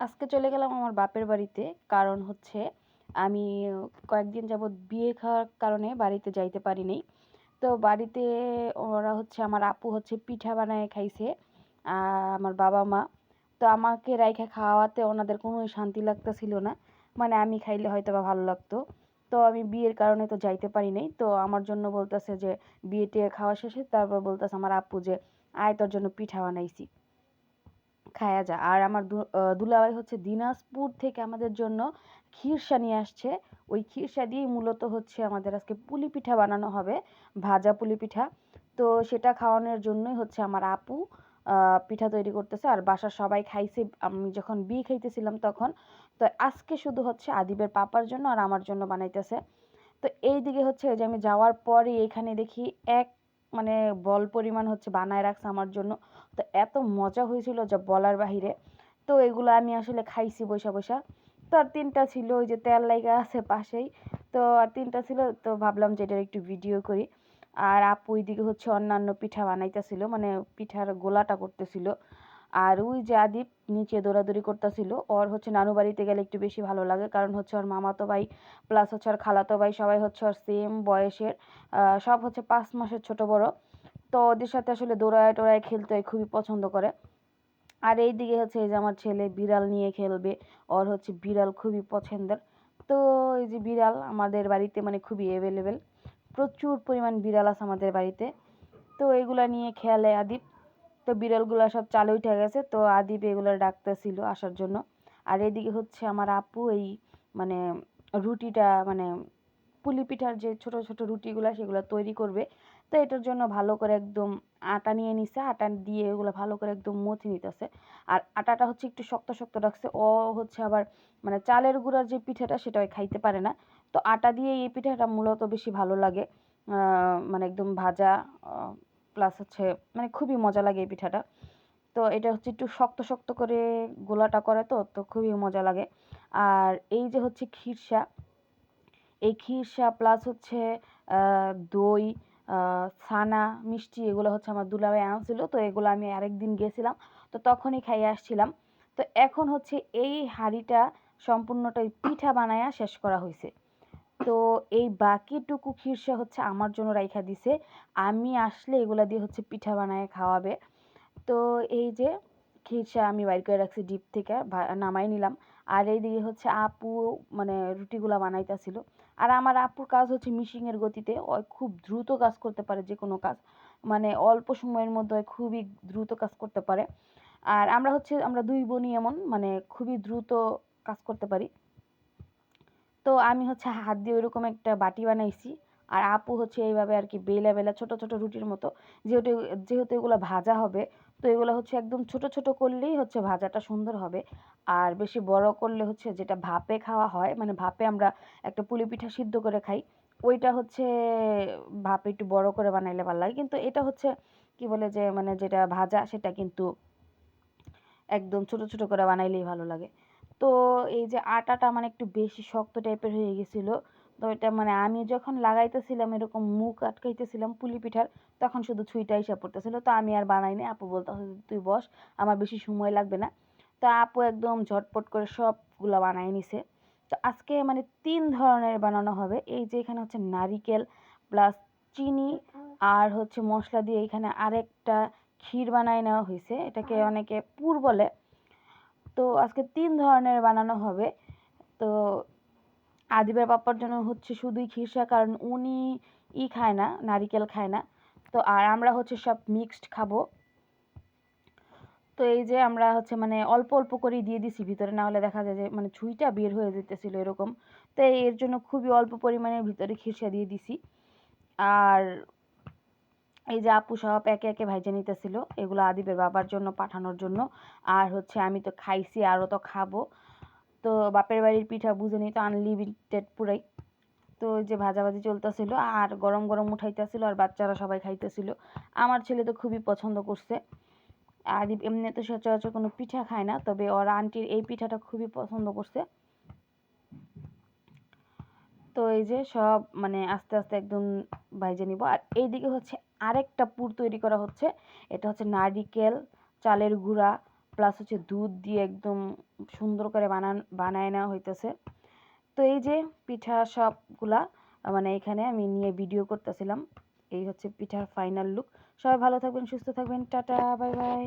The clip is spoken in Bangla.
আজকে চলে গেলাম আমার বাপের বাড়িতে। কারণ হচ্ছে আমি কয়েকদিন যাবৎ বিয়ে খাওয়ার কারণে বাড়িতে যাইতে পারিনি তো বাড়িতে ওরা হচ্ছে আমার আপু হচ্ছে পিঠা বানায় খাইছে আমার বাবা মা। তো আমাকে রাইখা খাওয়াতে ওনাদের কোনো শান্তি লাগতেছিল না। মানে আমি খাইলে হয়তো বা ভালো লাগতো। তো আমি বিয়ের কারণে তো যাইতে পারি নাই। তো আমার জন্য বলতেছে যে বিয়ে খাওয়া শেষে, তারপর বলতেছে আমার আপু যে, আয় তোর জন্য পিঠা বানাইছি। খায়া যা আর আমার দুলাভাই হচ্ছে দিনাজপুর থেকে আমাদের জন্য ক্ষীরসা নিয়ে আসছে। ওই ক্ষীরসা দিয়েই মূলত হচ্ছে আমাদের আজকে পুলি পিঠা বানানো হবে, ভাজা পুলি পিঠা। তো সেটা খাওয়ানোর জন্যই হচ্ছে আমার আপু পিঠা তৈরি করতেছে। আর বাসার সবাই খাইছে, আমি যখন বিয়ে খাইতেছিলাম তখন। তো আজকে শুধু হচ্ছে আদিবের পাপার জন্য আর আমার জন্য বানাইতেছে। তো এই দিকে হচ্ছে যে আমি যাওয়ার পরই এখানে দেখি এক মানে বল পরিমাণ হচ্ছে বানায় রাখছে আমার জন্য। তো এত মজা হয়েছিল যা বলার বাহিরে। তো এগুলো আমি আসলে খাইছি বৈশা বৈশা তো আর তিনটা ছিল, ওই যে তেল লাইগা আছে পাশেই। তো আর তিনটা ছিল, তো ভাবলাম যে এটার একটু ভিডিও করি। আর আপু ওইদিকে হচ্ছে অন্যান্য পিঠা বানাইতেছিল মানে পিঠার গোলাটা করতেছিল। আর ওই যে আদিপ নিচে দৌড়াদৌড়ি করতেছিল, ওর হচ্ছে নানু বাড়িতে গেলে একটু বেশি ভালো লাগে, কারণ হচ্ছে ওর মামাতো ভাই প্লাস হচ্ছে ওর খালাতো ভাই সবাই হচ্ছে ওর সেম বয়সের সব হচ্ছে পাঁচ মাসের ছোট বড়। তো ওদের সাথে আসলে দৌড়ায় টোড়ায় খেলতে খুবই পছন্দ করে। আর এই দিকে হচ্ছে এই যে আমার ছেলে বিড়াল নিয়ে খেলবে, ওর হচ্ছে বিড়াল খুবই পছন্দের। তো এই যে বিড়াল আমাদের বাড়িতে মানে খুবই অ্যাভেলেবেল প্রচুর পরিমাণ বিড়াল আছে আমাদের বাড়িতে। তো এগুলা নিয়ে খেলে আদিপ। তো বিড়ালগুলো সব চালে উঠে গেছে, তো আদিপ এগুলো ডাকতেছিল আসার জন্য। আর এদিকে হচ্ছে আমার আপু এই মানে রুটিটা মানে পুলি পিঠার যে ছোট ছোট রুটিগুলো সেগুলো তৈরি করবে। তো এটার জন্য ভালো করে একদম আটা নিয়ে নিছে, আটা দিয়ে এগুলো ভালো করে একদম মথে নিতেছে। আর আটাটা হচ্ছে একটু শক্ত শক্ত রাখছে। ও হচ্ছে আবার মানে চালের গুঁড়ার যে পিঠাটা সেটা খাইতে পারে না। তো আটা দিয়ে এই পিঠাটা মূলত বেশি ভালো লাগে। মানে একদম ভাজা প্লাস হচ্ছে মানে খুবই মজা লাগে এই পিঠাটা। তো এটা হচ্ছে একটু শক্ত শক্ত করে গোলাটা করে তো তো খুবই মজা লাগে। আর এই যে হচ্ছে ক্ষীরসা, এই ক্ষীরসা প্লাস হচ্ছে দই ছানা, মিষ্টি এগুলো হচ্ছে আমার দুলাভাই আনছিল। তো এগুলো আমি আরেকদিন গেছিলাম। তো তখনই খাইয়ে আসছিলাম। তো এখন হচ্ছে এই হাঁড়িটা সম্পূর্ণটাই পিঠা বানায়া শেষ করা হয়েছে তো এই বাকিটুকু খিরসা হচ্ছে আমার জন্য রাইখা দিছে। আমি আসলে এগুলা দিয়ে হচ্ছে পিঠা বানায় খাওয়াবে। তো এই যে খিরসা আমি বাইর করে রাখছি ডিপ থেকে নামাই নিলাম। আর এইদিকে হচ্ছে আপু মানে রুটিগুলা বানাইতেছিল। আর আমার আপুর কাজ হচ্ছে মিশিংয়ের গতিতে, ও খুব দ্রুত কাজ করতে পারে যে কোনো কাজ। মানে অল্প সময়ের মধ্যে খুবই দ্রুত কাজ করতে পারে। আর আমরা হচ্ছে, আমরা দুই বোনই এমন মানে খুবই দ্রুত কাজ করতে পারি। তো আমি হচ্ছে হাত দিয়ে ওইরকম একটা বাটি বানাইছি। আর আপু হচ্ছে এইভাবে আর কি বেলা বেলা ছোট ছোট রুটির মতো। যেহেতু যেহেতু এগুলো ভাজা হবে তো এগুলো হচ্ছে একদম ছোট ছোট করলেই হচ্ছে ভাজাটা সুন্দর হবে। আর বেশি বড় করলে হচ্ছে যেটা ভাপে খাওয়া হয় মানে ভাপে আমরা একটা পুলি পিঠা সিদ্ধ করে খাই, ওইটা হচ্ছে ভাপে একটু বড় করে বানাইলে ভালো লাগে। কিন্তু এটা হচ্ছে কি বলে যে মানে যেটা ভাজা সেটা কিন্তু একদম ছোট ছোট করে বানাইলেই ভালো লাগে। তো এই যে আটাটা মানে একটু বেশি শক্ত টাইপের হয়ে গেছিল তো এটা মানে আমি যখন লাগাইতেছিলাম, এরকম মুখ আটকাইতেছিলাম পুলি পিঠার, তখন শুধু ছুঁইটা এসে পড়তেছিল। তো আমি আর বানাই বানাইনি আপু বলতে তুই বস, আমার বেশি সময় লাগবে না। তো আপু একদম ঝটপট করে সবগুলো বানাই নিছে। তো আজকে মানে তিন ধরনের বানানো হবে। এই যে এখানে হচ্ছে নারিকেল প্লাস চিনি আর হচ্ছে মশলা দিয়ে এখানে আরেকটা ক্ষীর বানাই নেওয়া হয়েছে এটাকে অনেকে পুর বলে। তো আজকে তিন ধরনের বানানো হবে। তো আদিবের পাপ্পার জন্য হচ্ছে শুধুই খিরসা কারণ উনি ই খায় না, নারিকেল খায় না। তো আর আমরা হচ্ছে সব মিক্সড খাব। তো এই যে আমরা হচ্ছে মানে অল্প অল্প করেই দিয়ে দিছি ভিতরে, না হলে দেখা যায় যে মানে ছুঁইটা বের হয়ে যেতেছিল এরকম। তো এর জন্য খুবই অল্প পরিমাণের ভিতরে খিরসা দিয়ে দিছি। আর এই যে আপু সব একে একে ভাইজে নিতেছিল, এগুলো আদিবের বাবার জন্য পাঠানোর জন্য। আর হচ্ছে আমি তো খাইছি, আরও তো খাব। তো বাপের বাড়ির পিঠা বুঝে নিই, তো আনলিমিটেড পুরাই। তো যে ভাজাভাজি চলতেছিল আর গরম গরম উঠাইতেছিল আর বাচ্চারা সবাই খাইতেছিল। আমার ছেলে তো খুবই পছন্দ করছে। আদিব এমনি তো সচরাচর কোনো পিঠা খায় না, তবে ওর আন্টির এই পিঠাটা খুবই পছন্দ করছে। তো এই যে সব মানে আস্তে আস্তে একদম ভাইজে নিব। আর এইদিকে হচ্ছে আরেকটা পুর তৈরি করা হচ্ছে। এটা হচ্ছে নারিকেল, চালের গুঁড়া প্লাস হচ্ছে দুধ দিয়ে একদম সুন্দর করে বানান, বানায় নেওয়া হইতেছে। তো এই যে পিঠা সবগুলা মানে এখানে আমি নিয়ে ভিডিও করতেছিলাম। এই হচ্ছে পিঠার ফাইনাল লুক সবাই ভালো থাকবেন, সুস্থ থাকবেন। Tata bye bye